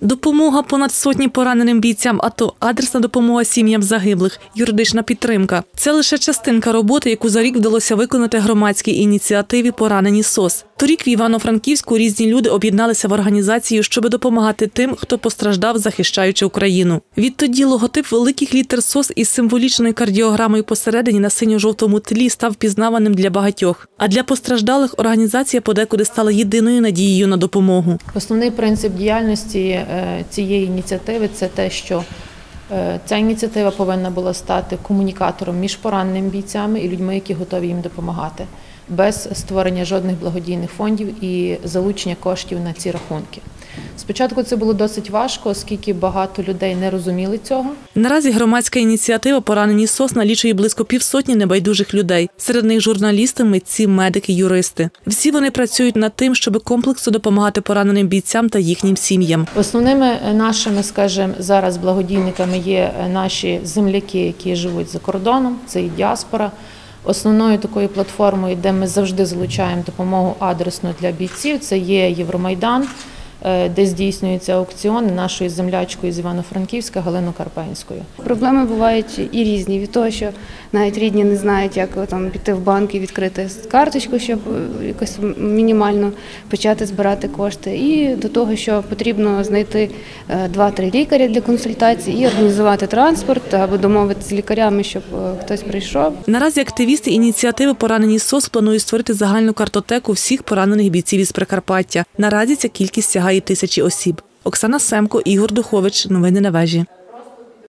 Допомога понад сотні пораненим бійцям АТО, адресна допомога сім'ям загиблих, юридична підтримка. Це лише частинка роботи, яку за рік вдалося виконати громадській ініціативі Поранені СОС. Торік в Івано-Франківську різні люди об'єдналися в організацію, щоб допомагати тим, хто постраждав, захищаючи Україну. Відтоді логотип великих літер СОС із символічною кардіограмою посередині на синьо-жовтому тлі став пізнаваним для багатьох. А для постраждалих організація подекуди стала єдиною надією на допомогу. Основний принцип діяльності е, цієї ініціативи це те, що ця ініціатива повинна була стати комунікатором між пораненими бійцями і людьми, які готові їм допомагати, без створення жодних благодійних фондів і залучення коштів на ці рахунки. Спочатку це було досить важко, оскільки багато людей не розуміли цього. Наразі громадська ініціатива Поранені СОС налічує близько півсотні небайдужих людей. Серед них журналісти, митці, медики, юристи. Всі вони працюють над тим, щоб комплексно допомагати пораненим бійцям та їхнім сім'ям. Основними нашими, скажімо, зараз благодійниками є наші земляки, які живуть за кордоном, це і діаспора. Основною такою платформою, де ми завжди залучаємо допомогу адресну для бійців, це є Євромайдан, де здійснюються аукціони нашою землячкою з Івано-Франківська Галиною Карпенською. Проблеми бувають і різні від того, що навіть рідні не знають, як там піти в банк і відкрити карточку, щоб е, якось мінімально почати збирати кошти, і до того, що потрібно знайти е, два-три лікаря для консультацій і організувати транспорт або домовитися з лікарями, щоб е, хтось прийшов. Наразі активісти ініціативи Поранені СОС планують створити загальну картотеку всіх поранених бійців із Прикарпаття. Наразі ця кількість сягає тисячі осіб. Оксана Семко, Ігор Духович. Новини на вежі.